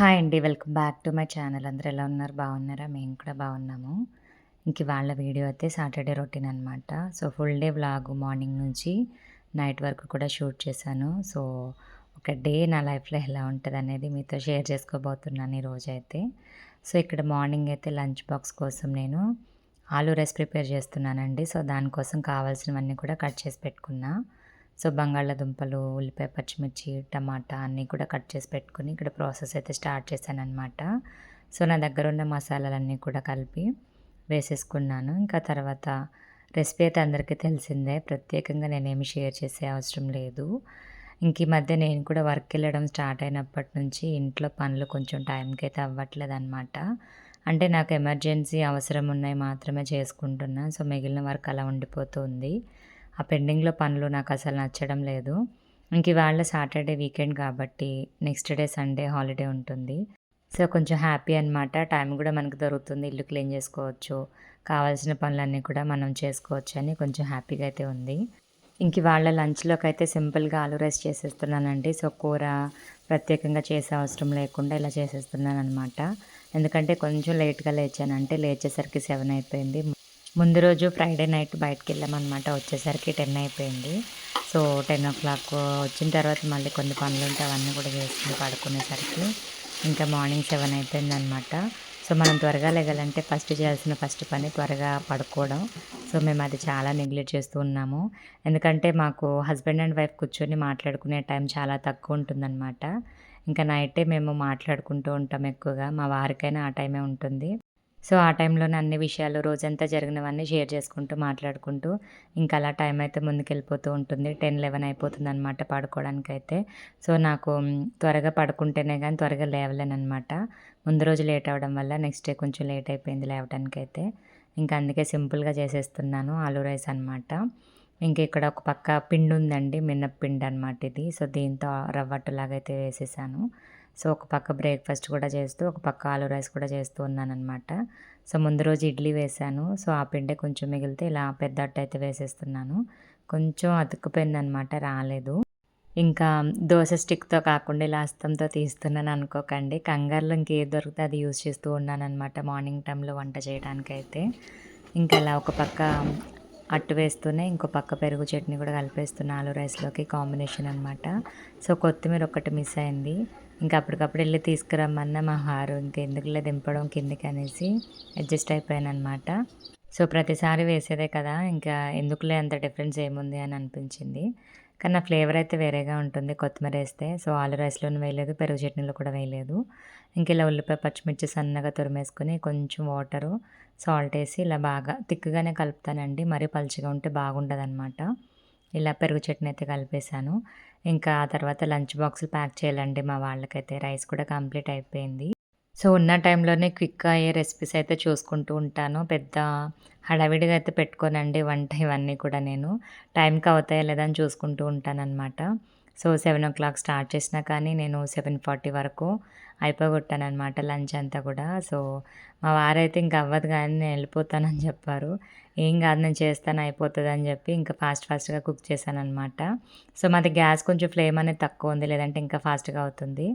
Hi అండి. Welcome back to my channel. అందరూ ఎలా ఉన్నారు? బాగున్నారా? మేము కూడా బాగున్నాము. ఇంక వాళ్ళ వీడియో అయితే సాటర్డే రొటీన్ అనమాట. So, full day vlog morning నుంచి నైట్ వరకు కూడా షూట్ చేశాను. సో, ఒక డే నా లైఫ్‌లో ఎలా ఉంటుంది అనేది మీతో షేర్ చేసుకోబోతున్నాను ఈరోజైతే. సో, ఇక్కడ మార్నింగ్ అయితే లంచ్ బాక్స్ కోసం నేను ఆలూ రైస్ ప్రిపేర్ చేస్తున్నానండి. సో, దానికోసం కావాల్సినవన్నీ కూడా కట్ చేసి పెట్టుకున్నాను సో, బంగాళాదుంపలు, ఉల్లిపాయ, పచ్చిమిర్చి, టమాటా అన్నీ కూడా కట్ చేసి పెట్టుకొని ఇక్కడ ప్రాసెస్ అయితే స్టార్ట్ చేశాననమాట. సో, నా దగ్గర ఉన్న మసాలాలన్నీ కూడా కలిపి వేసేసుకున్నాను. ఇంకా తర్వాత రెసిపీ అయితే అందరికీ తెలిసిందే. ప్రత్యేకంగా నేనేమి షేర్ చేసే అవసరం లేదు. ఇంక ఈ మధ్య నేను కూడా వర్క్ వెళ్ళడం స్టార్ట్ అయినప్పటి నుంచి ఇంట్లో పనులు కొంచెం టైంకి అయితే అవ్వట్లేదు అనమాట అంటే నాకు ఎమర్జెన్సీ అవసరం ఉన్నాయి మాత్రమే చేసుకుంటున్నా. సో, మిగిలిన వర్క్ అలా ఉండిపోతుంది. ఆ పెండింగ్‌లో పనులు నాకు అసలు నచ్చడం లేదు. ఇంక ఇవాళ సాటర్డే వీకెండ్ కాబట్టి నెక్స్ట్ డే సండే హాలిడే ఉంటుంది. సో, కొంచెం హ్యాపీ అనమాట. టైం కూడా మనకు దొరుకుతుంది. ఇల్లు క్లీన్ చేసుకోవచ్చు. కావాల్సిన పనులన్నీ కూడా మనం చేసుకోవచ్చని కొంచెం హ్యాపీగా అయితే ఉంది. ఇంక వాళ్ళ లంచ్లోకి అయితే సింపుల్‌గా ఆలు రైస్ చేసేస్తున్నానండి. సో, కూర ప్రత్యేకంగా చేసే అవసరం లేకుండా ఇలా చేసేస్తున్నాను అనమాట ఎందుకంటే కొంచెం లేట్‌గా లేచాను. అంటే లేచేసరికి సెవెన్ అయిపోయింది. ముందు రోజు ఫ్రైడే నైట్ బయటికెళ్ళామనమాట. వచ్చేసరికి 10 అయిపోయింది. సో, 10:00 వచ్చిన తర్వాత మళ్ళీ కొన్ని పనులు ఉంటే అవన్నీ కూడా చేసుకుని పడుకునేసరికి ఇంకా మార్నింగ్ సెవెన్ అయిపోయిందనమాట. సో, మనం త్వరగా లేగాలంటే ఫస్ట్ చేయాల్సిన ఫస్ట్ పని త్వరగా పడుకోవడం. సో, మేము అది చాలా నెగ్లెక్ట్ చేస్తూ ఉన్నాము. ఎందుకంటే మాకు హస్బెండ్ అండ్ వైఫ్ కూర్చొని మాట్లాడుకునే టైం చాలా తక్కువ ఉంటుందనమాట. ఇంకా నైటే మేము మాట్లాడుకుంటూ ఉంటాం ఎక్కువగా. మా వారికైనా ఆ టైమే ఉంటుంది. సో, ఆ టైంలోనే అన్ని విషయాలు రోజంతా జరిగినవన్నీ షేర్ చేసుకుంటూ, మాట్లాడుకుంటూ ఇంకా అలా టైం అయితే ముందుకెళ్ళిపోతూ ఉంటుంది. టెన్ లెవెన్ అయిపోతుంది అనమాట పడుకోవడానికైతే. సో, నాకు త్వరగా పడుకుంటేనే కానీ త్వరగా లేవలేనమాట ముందు రోజు లేట్ అవ్వడం వల్ల నెక్స్ట్ డే కొంచెం లేట్ అయిపోయింది లేవటానికైతే. ఇంకా అందుకే సింపుల్‌గా చేసేస్తున్నాను. ఆలూ రైస్ అనమాట. ఇంకా ఇక్కడ ఒక పక్క పిండుందండి. మినప్పిండి అనమాట ఇది. సో, దీంతో రవ్వట్టులాగైతే అయితే వేసేసాను. సో, ఒక పక్క బ్రేక్‌ఫాస్ట్ కూడా చేస్తూ, ఒక పక్క ఆలు రైస్ కూడా చేస్తూ ఉన్నానమాట సో, ముందు రోజు ఇడ్లీ వేశాను. సో, ఆ పిండే కొంచెం మిగిలితే ఇలా పెద్ద అట్టయితే వేసేస్తున్నాను. కొంచెం అతుక్కుపోయిందనమాట రాలేదు. ఇంకా దోస స్టిక్‌తో కాకుండా ఇలా అస్తంతో తీస్తున్నాను అనుకోకండి. కంగారులో ఇంకేది దొరికితే అది యూజ్ చేస్తూ ఉన్నానమాట మార్నింగ్ టైంలో వంట చేయడానికైతే. ఇంకా అలా ఒక పక్క అట్టు వేస్తూనే ఇంకో పక్క పెరుగు చట్నీ కూడా కలిపేస్తున్నా ఆలు రైస్‌లోకి కాంబినేషన్ అనమాట. సో, కొత్తిమీర ఒకటి మిస్ అయింది. ఇంకా అప్పటికప్పుడు వెళ్ళి తీసుకురమ్మన్నా మా హారు ఇంకెందుకులే దింపడం కిందకనేసి అడ్జస్ట్ అయిపోయానమాట సో, ప్రతిసారి వేసేదే కదా! ఇంకా ఎందుకులే అంత డిఫరెన్స్ ఏముంది అని అనిపించింది. కానీ నా ఫ్లేవర్ అయితే వేరేగా ఉంటుంది కొత్తిమీర వేస్తే సో, ఆలు రైస్‌లోనూ వేయలేదు. పెరుగు చట్నీలో కూడా వేయలేదు. ఇంక ఇలా ఉల్లిపాయ, పచ్చిమిర్చి సన్నగా తురిమేసుకొని కొంచెం వాటరు, సాల్ట్ వేసి ఇలా బాగా థిక్‌గానే కలుపుతానండి. మరీ పలుచగా ఉంటే బాగుండదనమాట. ఇలా పెరుగు చట్నీ అయితే కలిపేసాను. ఇంకా ఆ తర్వాత లంచ్ బాక్సులు ప్యాక్ చేయాలండి మా వాళ్ళకైతే. రైస్ కూడా కంప్లీట్ అయిపోయింది. సో, ఉన్న టైంలోనే క్విక్‌గా అయ్యే రెసిపీస్ అయితే చూసుకుంటూ ఉంటాను. పెద్ద హడావిడిగా అయితే పెట్టుకోనండి వంట ఇవన్నీ కూడా నేను. టైంకి అవుతాయా లేదా అని చూసుకుంటూ ఉంటానన్నమాట సో, 7:00 స్టార్ట్ చేసినా కానీ నేను 7:40 వరకు అయిపోగొట్టాను అనమాట లంచ్ అంతా కూడా. సో, మా వారైతే ఇంక అవ్వదు కానీ నేను వెళ్ళిపోతానని చెప్పారు. ఏం కాదు నేను చేస్తాను అయిపోతుంది అని చెప్పి ఇంకా ఫాస్ట్ ఫాస్ట్‌గా కుక్ చేశాననమాట. సో, మాది గ్యాస్ కొంచెం ఫ్లేమ్ అనేది తక్కువ ఉంది. లేదంటే ఇంకా ఫాస్ట్‌గా అవుతుంది.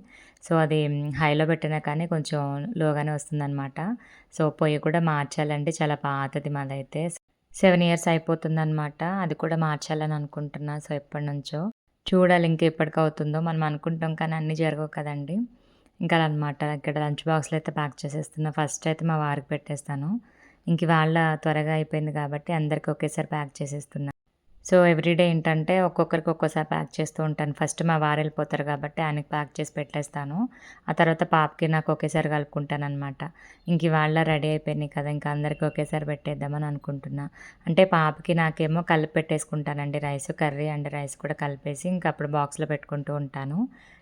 సో, అది హైలో పెట్టినా కానీ కొంచెం లోగానే వస్తుందనమాట. సో, పొయ్యి కూడా మార్చాలంటే చాలా పాతది మాదైతే. సెవెన్ ఇయర్స్ అయిపోతుందనమాట. అది కూడా మార్చాలని అనుకుంటున్నా. సో, ఎప్పటి నుంచో చూడాలి ఇంకెప్పటికవుతుందో. మనం అనుకుంటాం కానీ అన్నీ జరగవు కదండీ! ఇంకా అలా అనమాట. ఇక్కడ లంచ్ బాక్స్‌లో అయితే ప్యాక్ చేసేస్తున్నా. ఫస్ట్ అయితే మా వారికి పెట్టేస్తాను. ఇంక వాళ్ళ త్వరగా అయిపోయింది కాబట్టి అందరికి ఒకేసారి ప్యాక్ చేసేస్తున్నా. సో, ఎవ్రీడే ఏంటంటే ఒక్కొక్కరికి ఒక్కోసారి ప్యాక్ చేస్తూ ఉంటాను. ఫస్ట్ మా వారు వెళ్ళిపోతారు కాబట్టి ఆయనకి ప్యాక్ చేసి పెట్టేస్తాను. ఆ తర్వాత పాపకి నాకు ఒకేసారి కలుపుకుంటాను అనమాట ఇంక ఇవాళ రెడీ అయిపోయినాయి కదా! ఇంక అందరికీ ఒకేసారి పెట్టేద్దామని అనుకుంటున్నా. అంటే పాపకి నాకేమో కలిపి పెట్టేసుకుంటానండి రైస్. కర్రీ అండ్ రైస్ కూడా కలిపేసి ఇంక అప్పుడు బాక్స్‌లో పెట్టుకుంటూ ఉంటాను.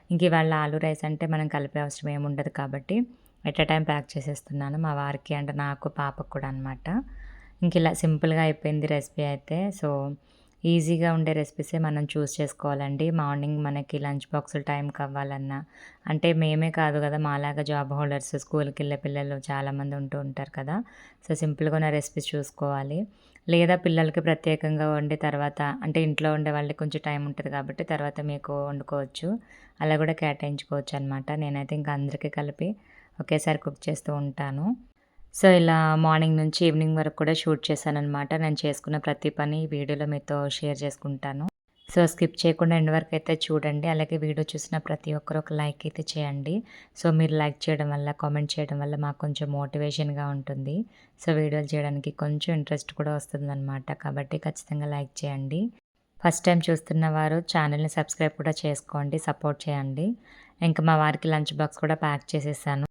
ఇంక ఇవాళ ఆలు రైస్ అంటే మనం కలిపే అవసరం ఏముండదు కాబట్టి ఎట్ ఎ టైం ప్యాక్ చేసేస్తున్నాను. మా వారికి అండ్ నాకు, పాపకు కూడా అనమాట. ఇంక ఇలా సింపుల్‌గా అయిపోయింది రెసిపీ అయితే. సో, ఈజీగా ఉండే రెసిపీసే మనం చూస్ చేసుకోవాలండి. మార్నింగ్ మనకి లంచ్ బాక్సులు టైంకి అవ్వాలన్నా అంటే మేమే కాదు కదా మాలాగా జాబ్ హోల్డర్స్ స్కూల్కి వెళ్ళే పిల్లలు చాలామంది ఉంటూ ఉంటారు కదా. సో సింపుల్గా ఉన్న రెసిపీస్ చూసుకోవాలి. లేదా పిల్లలకి ప్రత్యేకంగా వండి తర్వాత అంటే ఇంట్లో ఉండే వాళ్ళకి కొంచెం టైం ఉంటుంది కాబట్టి తర్వాత మీకు వండుకోవచ్చు. అలా కూడా కేటాయించుకోవచ్చు అనమాట నేనైతే ఇంకా అందరికీ కలిపి ఒకేసారి కుక్ చేస్తూ ఉంటాను. సో ఇలా మార్నింగ్ నుంచి ఈవినింగ్ వరకు కూడా షూట్ చేశానమాట నేను చేసుకున్న ప్రతి పని వీడియోలో మీతో షేర్ చేసుకుంటాను. సో స్కిప్ చేయకుండా ఎండ్ వరకు అయితే చూడండి. అలాగే వీడియో చూసిన ప్రతి ఒక్కరు ఒక లైక్ అయితే చేయండి. సో మీరు లైక్ చేయడం వల్ల కామెంట్ చేయడం వల్ల మాకు కొంచెం మోటివేషన్గా ఉంటుంది. సో వీడియోలు చేయడానికి కొంచెం ఇంట్రెస్ట్ కూడా వస్తుందన్నమాట. కాబట్టి ఖచ్చితంగా లైక్ చేయండి. ఫస్ట్ టైం చూస్తున్న వారు ఛానల్ని సబ్స్క్రైబ్ కూడా చేసుకోండి సపోర్ట్ చేయండి. ఇంకా మా వారికి లంచ్ బాక్స్ కూడా ప్యాక్ చేసేసాను.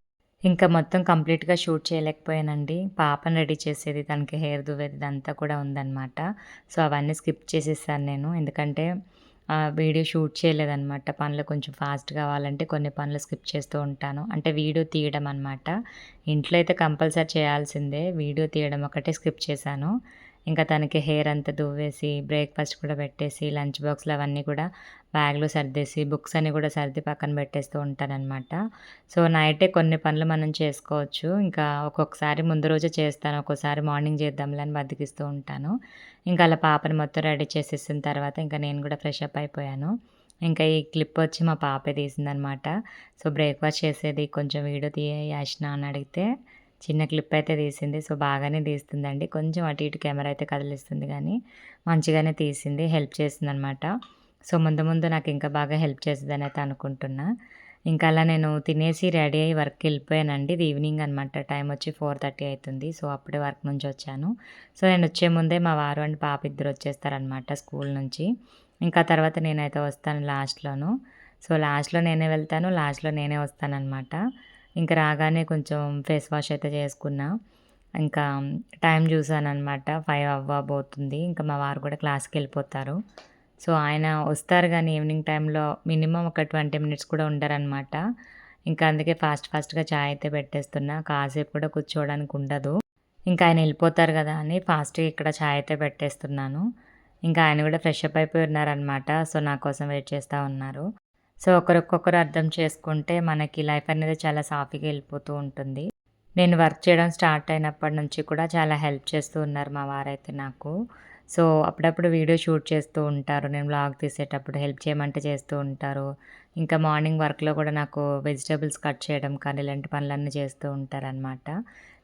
ఇంకా మొత్తం కంప్లీట్గా షూట్ చేయలేకపోయానండి. పాపను రెడీ చేసేది తనకి హెయిర్ దువ్వేది ఇదంతా కూడా ఉందన్నమాట. సో అవన్నీ స్కిప్ చేసేసాను నేను. ఎందుకంటే వీడియో షూట్ చేయలేదన్నమాట. పనులు కొంచెం ఫాస్ట్ కావాలంటే కొన్ని పనులు స్కిప్ చేస్తూ ఉంటాను. అంటే వీడియో తీయడం అనమాట ఇంట్లో అయితే కంపల్సరీ చేయాల్సిందే. వీడియో తీయడం ఒకటే స్కిప్ చేశాను. ఇంకా తనకి హెయిర్ అంతా దువ్వేసి బ్రేక్ఫాస్ట్ కూడా పెట్టేసి లంచ్ బాక్స్లు అవన్నీ కూడా బ్యాగ్లో సర్దేసి బుక్స్ అన్నీ కూడా సర్ది పక్కన పెట్టేస్తూ ఉంటానన్నమాట సో నైటే కొన్ని పనులు మనం చేసుకోవచ్చు. ఇంకా ఒక్కొక్కసారి ముందు రోజే చేస్తాను ఒక్కోసారి మార్నింగ్ చేద్దాంలే అని బతికిస్తూ ఉంటాను. ఇంకా అలా పాపని మొత్తం రెడీ చేసేసిన తర్వాత ఇంకా నేను కూడా ఫ్రెష్ అప్ అయిపోయాను. ఇంకా ఈ క్లిప్ వచ్చి మా పాపే తీసిందనమాట సో బ్రేక్ఫాస్ట్ చేసేది కొంచెం వీడియో తీయ అని అడిగితే చిన్న క్లిప్ అయితే తీసింది. సో బాగానే తీస్తుందండి. కొంచెం అటు ఇటు కెమెరా అయితే కదిలిస్తుంది కానీ మంచిగానే తీసింది. హెల్ప్ చేసింది అనమాట సో ముందు ముందు నాకు ఇంకా బాగా హెల్ప్ చేస్తుందని అయితే అనుకుంటున్నా. ఇంకా అలా నేను తినేసి రెడీ అయ్యి వర్క్కి వెళ్ళిపోయానండి. ఇది ఈవినింగ్ అనమాట టైం వచ్చి ఫోర్ థర్టీ అవుతుంది. సో అప్పుడే వర్క్ నుంచి వచ్చాను. సో నేను వచ్చే ముందే మా వారు అండ్ పాప ఇద్దరు వచ్చేస్తారనమాట స్కూల్ నుంచి. ఇంకా తర్వాత నేనైతే వస్తాను లాస్ట్లోను. సో లాస్ట్లో నేనే వెళ్తాను. లాస్ట్లో నేనే వస్తానన్నమాట. ఇంకా రాగానే కొంచెం ఫేస్ వాష్ అయితే చేసుకున్నా. ఇంకా టైం చూసానమాట ఫైవ్ అవ్వబోతుంది. ఇంకా మా వారు కూడా క్లాస్కి వెళ్ళిపోతారు. సో ఆయన వస్తారు కానీ ఈవినింగ్ టైంలో మినిమం ఒక ట్వంటీ మినిట్స్ కూడా ఉండరనమాట ఇంకా అందుకే ఫాస్ట్ ఫాస్ట్గా చాయ్ అయితే పెట్టేస్తున్నా. కాసేపు కూడా కూర్చోవడానికి ఉండదు. ఇంకా ఆయన వెళ్ళిపోతారు కదా అని ఫాస్ట్గా ఇక్కడ చాయ్ అయితే పెట్టేస్తున్నాను. ఇంకా ఆయన కూడా ఫ్రెష్ అప్ అయిపోయి ఉన్నారనమాట సో నా కోసం వెయిట్ చేస్తూ ఉన్నారు. సో ఒకరికొకరు అర్థం చేసుకుంటే మనకి లైఫ్ అనేది చాలా సాఫీగా వెళ్ళిపోతూ ఉంటుంది. నేను వర్క్ చేయడం స్టార్ట్ అయినప్పటి నుంచి కూడా చాలా హెల్ప్ చేస్తూ ఉన్నారు మా వారైతే నాకు. సో అప్పుడప్పుడు వీడియో షూట్ చేస్తూ ఉంటారు. నేను బ్లాగ్ తీసేటప్పుడు హెల్ప్ చేయమంటే చేస్తూ ఉంటారు. ఇంకా మార్నింగ్ వర్క్లో కూడా నాకు వెజిటేబుల్స్ కట్ చేయడం కానీ ఇలాంటి పనులన్నీ చేస్తూ ఉంటారనమాట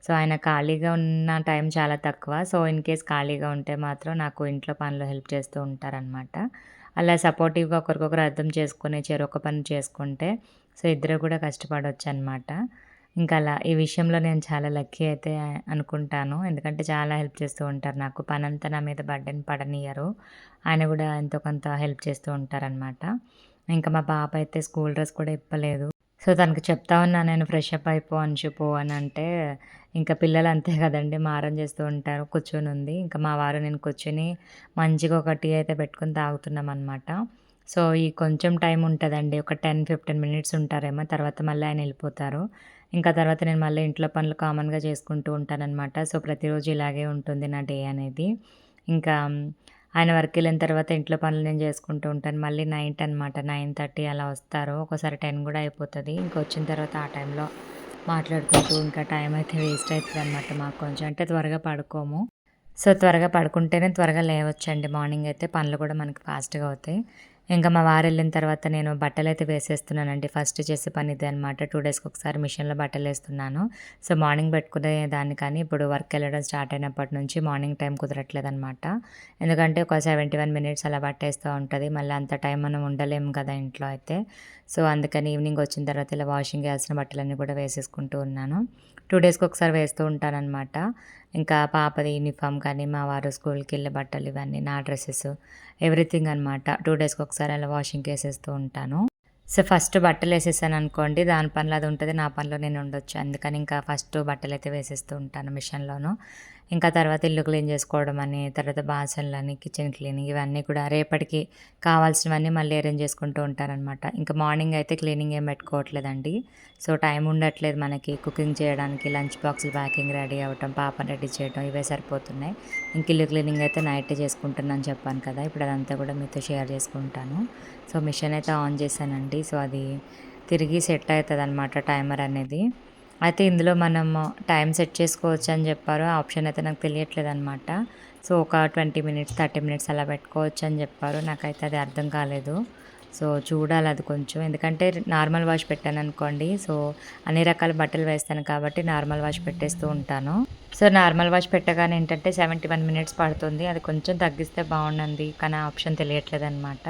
సో ఆయన ఖాళీగా ఉన్న టైం చాలా తక్కువ. సో ఇన్ కేస్ ఖాళీగా ఉంటే మాత్రం నాకు ఇంట్లో పనులు హెల్ప్ చేస్తూ ఉంటారనమాట అలా సపోర్టివ్గా ఒకరికొకరు అర్థం చేసుకునే చెరొక పని చేసుకుంటే సో ఇద్దరు కూడా కష్టపడవచ్చు అనమాట ఇంకా అలా ఈ విషయంలో నేను చాలా లక్కీ అయితే అనుకుంటాను. ఎందుకంటే చాలా హెల్ప్ చేస్తూ ఉంటారు నాకు. పనంతా నా మీద బర్డెన్ పడనియరు. ఆయన కూడా ఎంతో కొంత హెల్ప్ చేస్తూ ఉంటారనమాట. ఇంకా మా పాప అయితే స్కూల్ డ్రెస్ కూడా ఇప్పలేదు. సో తనకు చెప్తా ఉన్నా నేను ఫ్రెష్ అప్ అయిపో అని చెప్పు అని అంటే ఇంకా పిల్లలు అంతే కదండి మారం చేస్తూ ఉంటారు కూర్చొని ఉంది. ఇంకా మా వారు నేను కూర్చొని మంచిగా ఒక టీ అయితే పెట్టుకుని తాగుతున్నాం అనమాట సో ఈ కొంచెం టైం ఉంటుందండి ఒక టెన్ ఫిఫ్టీన్ మినిట్స్ ఉంటారేమో తర్వాత మళ్ళీ ఆయన వెళ్ళిపోతారు. ఇంకా తర్వాత నేను మళ్ళీ ఇంట్లో పనులు కామన్గా చేసుకుంటూ ఉంటానన్నమాట. సో ప్రతిరోజు ఇలాగే ఉంటుంది నా డే అనేది. ఇంకా ఆయన వర్క్ వెళ్ళిన తర్వాత ఇంట్లో పనులు నేను చేసుకుంటూ ఉంటాను. మళ్ళీ నైట్ అనమాట నైన్ థర్టీ అలా వస్తారు. ఒకసారి టెన్ కూడా అయిపోతుంది. ఇంకా వచ్చిన తర్వాత ఆ టైంలో మాట్లాడుకుంటూ ఇంకా టైం అయితే వేస్ట్ అవుతుంది అనమాట మాకు కొంచెం. అంటే త్వరగా పడుకోము. సో త్వరగా పడుకుంటేనే త్వరగా లేవచ్చండి. మార్నింగ్ అయితే పనులు కూడా మనకి ఫాస్ట్గా అవుతాయి. ఇంకా మా వారు వెళ్ళిన తర్వాత నేను బట్టలు అయితే వేసేస్తున్నానండి. ఫస్ట్ చేసే పని ఇది అనమాట టూ డేస్కి ఒకసారి మిషన్లో బట్టలు వేస్తున్నాను. సో మార్నింగ్ పెట్టుకునే దాన్ని కానీ ఇప్పుడు వర్క్ వెళ్ళడం స్టార్ట్ అయినప్పటి నుంచి మార్నింగ్ టైం కుదరట్లేదు అనమాట ఎందుకంటే ఒక సెవెంటీ వన్ మినిట్స్ అలా బట్టేస్తూ ఉంటుంది. మళ్ళీ అంత టైం మనం ఉండలేము కదా ఇంట్లో అయితే. సో అందుకని ఈవినింగ్ వచ్చిన తర్వాత ఇలా వాషింగ్ చేయాల్సిన బట్టలన్నీ కూడా వేసేసుకుంటూ ఉన్నాను. టూ డేస్కి ఒకసారి వేస్తూ ఉంటానన్నమాట. ఇంకా పాపది యూనిఫామ్ కానీ మా వారు స్కూల్కి వెళ్ళే బట్టలు ఇవన్నీ నా డ్రెస్సెస్ ఎవ్రీథింగ్ అనమాట టూ డేస్కి ఒకసారి అలా వాషింగ్ వేసేస్తూ ఉంటాను. సో ఫస్ట్ బట్టలు వేసేసాను అనుకోండి దాని పనిలో అది ఉంటుంది నా పనిలో నేను ఉండొచ్చు. అందుకని ఇంకా ఫస్ట్ బట్టలు అయితే వేసేస్తూ ఉంటాను మిషన్లోనూ. ఇంకా తర్వాత ఇల్లు క్లీన్ చేసుకోవడం అని తర్వాత బాసన్లని కిచెన్ క్లీనింగ్ ఇవన్నీ కూడా రేపటికి కావాల్సినవన్నీ మళ్ళీ అరేంజ్ చేసుకుంటూ ఉంటారనమాట ఇంకా మార్నింగ్ అయితే క్లీనింగ్ ఏం పెట్టుకోవట్లేదండి. సో టైం ఉండట్లేదు మనకి కుకింగ్ చేయడానికి లంచ్ బాక్సులు ప్యాకింగ్ రెడీ అవ్వటం పాపను రెడీ చేయడం ఇవే సరిపోతున్నాయి. ఇంక ఇల్లు క్లీనింగ్ అయితే నైట్ చేసుకుంటున్నాను చెప్పాను కదా ఇప్పుడు అదంతా కూడా మీతో షేర్ చేసుకుంటాను. సో మిషన్ అయితే ఆన్ చేశానండి. సో అది తిరిగి సెట్ అవుతుంది అనమాట టైమర్ అనేది. అయితే ఇందులో మనం టైం సెట్ చేసుకోవచ్చు అని చెప్పారు. ఆ ఆప్షన్ అయితే నాకు తెలియట్లేదు అనమాట సో ఒక ట్వంటీ మినిట్స్ థర్టీ మినిట్స్ అలా పెట్టుకోవచ్చు అని చెప్పారు. నాకైతే అది అర్థం కాలేదు. సో చూడాలి అది కొంచెం. ఎందుకంటే నార్మల్ వాష్ పెట్టాను అనుకోండి. సో అన్ని రకాల బట్టలు వేస్తాను కాబట్టి నార్మల్ వాష్ పెట్టేస్తూ ఉంటాను. సో నార్మల్ వాష్ పెట్టగానే ఏంటంటే సెవెంటీ వన్ మినిట్స్ పడుతుంది. అది కొంచెం తగ్గిస్తే బాగుంది కానీ ఆప్షన్ తెలియట్లేదు అనమాట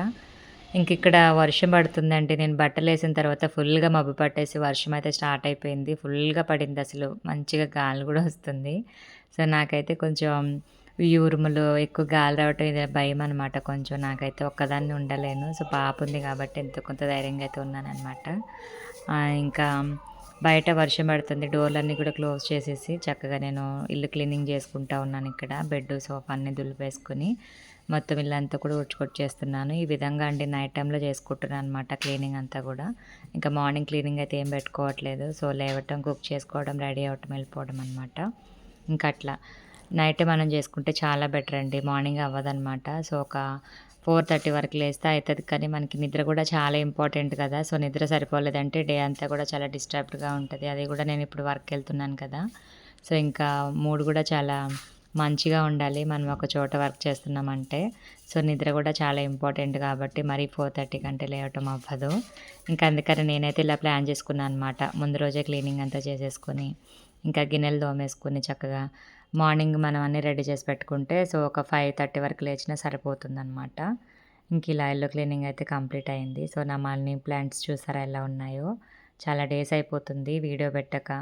ఇంక ఇక్కడ వర్షం పడుతుందండి. నేను బట్టలు వేసిన తర్వాత ఫుల్గా మబ్బు పట్టేసి వర్షం అయితే స్టార్ట్ అయిపోయింది. ఫుల్గా పడింది అసలు. మంచిగా గాలి కూడా వస్తుంది. సో నాకైతే కొంచెం ఈ ఉరుములు ఎక్కువ గాలి రావటం ఇది భయం అనమాట కొంచెం. నాకైతే ఒక్కదాన్ని ఉండలేను. సో పాప ఉంది కాబట్టి ఎంతో కొంత ధైర్యంగా అయితే ఉన్నానమాట ఇంకా బయట వర్షం పడుతుంది. డోర్లన్నీ కూడా క్లోజ్ చేసేసి చక్కగా నేను ఇల్లు క్లీనింగ్ చేసుకుంటా ఉన్నాను ఇక్కడ. బెడ్ సోఫా అన్నీ దులిపేసుకొని. మొత్తం ఇల్లంతా కూడా చేస్తున్నాను. ఈ విధంగా అండి నైట్ టైంలో చేసుకుంటున్నాను అనమాట క్లీనింగ్ అంతా కూడా. ఇంకా మార్నింగ్ క్లీనింగ్ అయితే ఏం పెట్టుకోవట్లేదు. సో లేవటం కుక్ చేసుకోవడం రెడీ అవ్వటం వెళ్ళిపోవడం అనమాట ఇంకా అట్లా. నైట్ మనం చేసుకుంటే చాలా బెటర్ అండి. మార్నింగ్ అవ్వదనమాట సో ఒక ఫోర్ థర్టీ వరకు లేస్తే అవుతుంది కానీ మనకి నిద్ర కూడా చాలా ఇంపార్టెంట్ కదా. సో నిద్ర సరిపోలేదంటే డే అంతా కూడా చాలా డిస్టర్బ్డ్గా ఉంటుంది. అది కూడా నేను ఇప్పుడు వర్క్ వెళ్తున్నాను కదా. సో ఇంకా మూడు కూడా చాలా మంచిగా ఉండాలి. మనం ఒక చోట వర్క్ చేస్తున్నామంటే సో నిద్ర కూడా చాలా ఇంపార్టెంట్ కాబట్టి మరీ ఫోర్ థర్టీ కంటే లేవటం అవ్వదు. ఇంకా అందుకని నేనైతే ఇలా ప్లాన్ చేసుకున్నాను అనమాట ముందు రోజే క్లీనింగ్ అంతా చేసేసుకొని ఇంకా గిన్నెలు దోమేసుకొని చక్కగా మార్నింగ్ మనం అన్నీ రెడీ చేసి పెట్టుకుంటే సో ఒక ఫైవ్ థర్టీ వరకు లేచినా సరిపోతుందన్నమాట. ఇంక ఇలా ఇల్లు క్లీనింగ్ అయితే కంప్లీట్ అయింది. సో నా మాలిని ప్లాంట్స్ చూసారా ఎలా ఉన్నాయో. చాలా డేస్ అయిపోతుంది వీడియో పెట్టక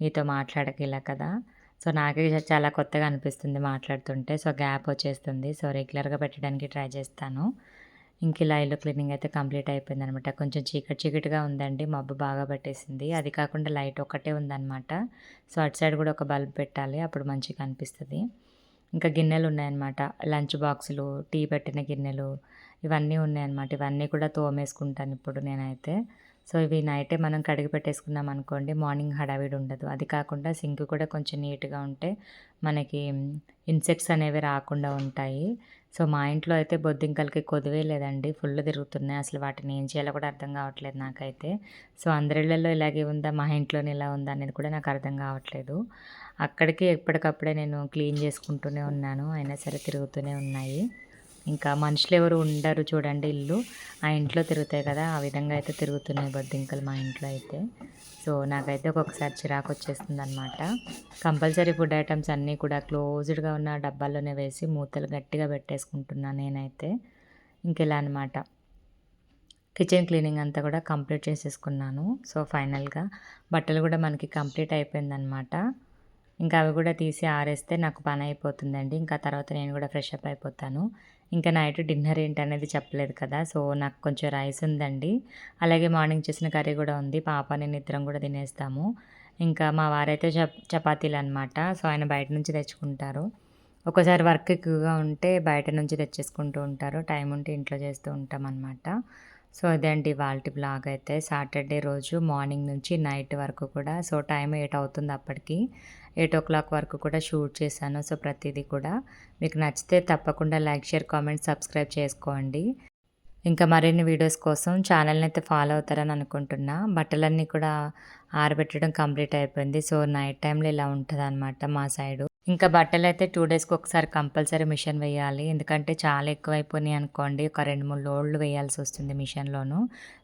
మీతో మాట్లాడక ఇలా కదా. సో నాకే చాలా కొత్తగా అనిపిస్తుంది మాట్లాడుతుంటే. సో గ్యాప్ వచ్చేస్తుంది. సో రెగ్యులర్గా పెట్టడానికి ట్రై చేస్తాను. ఇంక ఇలా ఇల్లు క్లీనింగ్ అయితే కంప్లీట్ అయిపోయింది అనమాట కొంచెం చీకటి చీకటిగా ఉందండి. మబ్బు బాగా పెట్టేసింది. అది కాకుండా లైట్ ఒకటే ఉందన్నమాట సో అటు సైడ్ కూడా ఒక బల్బ్ పెట్టాలి. అప్పుడు మంచిగా అనిపిస్తుంది. ఇంకా గిన్నెలు ఉన్నాయన్నమాట లంచ్ బాక్సులు టీ పెట్టిన గిన్నెలు ఇవన్నీ ఉన్నాయన్నమాట ఇవన్నీ కూడా తోమేసుకుంటాను ఇప్పుడు నేనైతే. సో ఇవి నైటే మనం కడిగి పెట్టేసుకున్నాం అనుకోండి. మార్నింగ్ హడావిడి ఉండదు. అది కాకుండా సింక్ కూడా కొంచెం నీట్గా ఉంటే మనకి ఇన్సెక్ట్స్ అనేవి రాకుండా ఉంటాయి. సో మా ఇంట్లో అయితే బొద్దింకలకి కొదివే లేదండి. ఫుల్ తిరుగుతున్నాయి. అసలు వాటిని ఏం చేయాలో కూడా అర్థం కావట్లేదు నాకైతే. సో అందరిళ్ళల్లో ఇలాగే ఉందా? మా ఇంట్లోనే ఇలా ఉందా? అనేది కూడా నాకు అర్థం కావట్లేదు. అక్కడికి ఎప్పటికప్పుడే నేను క్లీన్ చేసుకుంటూనే ఉన్నాను. అయినా సరే తిరుగుతూనే ఉన్నాయి. ఇంకా మనుషులు ఎవరు ఉండరు చూడండి ఇల్లు. ఆ ఇంట్లో తిరుగుతాయి కదా ఆ విధంగా అయితే తిరుగుతున్నాయి బొద్దింకలు మా ఇంట్లో అయితే. సో నాకైతే ఒక్కొక్కసారి చిరాకు వచ్చేస్తుంది అనమాట కంపల్సరీ ఫుడ్ ఐటమ్స్ అన్నీ కూడా క్లోజ్డ్గా ఉన్న డబ్బాల్లోనే వేసి మూతలు గట్టిగా పెట్టేసుకుంటున్నాను నేనైతే. ఇంకెలా అనమాట కిచెన్ క్లీనింగ్ అంతా కూడా కంప్లీట్ చేసేసుకున్నాను. సో ఫైనల్గా బట్టలు కూడా మనకి కంప్లీట్ అయిపోయిందనమాట ఇంకా అవి కూడా తీసి ఆరేస్తే నాకు పని అయిపోతుందండి. ఇంకా తర్వాత నేను కూడా ఫ్రెష్ అప్ అయిపోతాను. ఇంకా నైట్ డిన్నర్ ఏంటి అనేది చెప్పలేదు కదా సో నాకు కొంచెం రైస్ ఉందండి. అలాగే మార్నింగ్ చేసిన కర్రీ కూడా ఉంది పాప నేను ఇద్దరం కూడా తినేస్తాము. ఇంకా మా వారైతే చప్ చపాతీలు అనమాట సో ఆయన బయట నుంచి తెచ్చుకుంటారు. ఒకసారి వర్క్ ఎక్కువగా ఉంటే బయట నుంచి తెచ్చేసుకుంటూ ఉంటారు టైం ఉంటే ఇంట్లో చేస్తూ ఉంటాం అనమాట సో అదండి వాళ్ళ బ్లాగ్ అయితే సాటర్డే రోజు మార్నింగ్ నుంచి నైట్ వరకు కూడా సో టైం ఎయిట్ అవుతుంది అప్పటికి. ఎయిట్ ఓ క్లాక్ వరకు కూడా షూట్ చేశాను. సో ప్రతిదీ కూడా మీకు నచ్చితే తప్పకుండా లైక్ షేర్ కామెంట్ సబ్స్క్రైబ్ చేసుకోండి. ఇంకా మరిన్ని వీడియోస్ కోసం ఛానల్ని అయితే ఫాలో అవుతారని అనుకుంటున్నా. బట్టలన్నీ కూడా ఆరబెట్టడం కంప్లీట్ అయిపోయింది. సో నైట్ టైంలో ఇలా ఉంటుంది అనమాట మా సైడు. ఇంకా బట్టలు అయితే టూ డేస్కి ఒకసారి కంపల్సరీ మిషన్ వేయాలి. ఎందుకంటే చాలా ఎక్కువైపోయినాయి అనుకోండి. ఒక రెండు మూడు లోడ్లు వేయాల్సి వస్తుంది మిషన్లోను.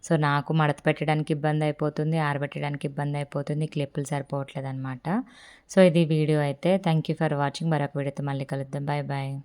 సో నాకు మడత పెట్టడానికి ఇబ్బంది అయిపోతుంది ఆరబెట్టడానికి ఇబ్బంది అయిపోతుంది క్లిప్పులు సరిపోవట్లేదు అనమాట సో ఇది వీడియో అయితే. థ్యాంక్ యూ ఫర్ వాచింగ్ మరొక వీడియోతో మళ్ళీ కలుద్దాం. Bye bye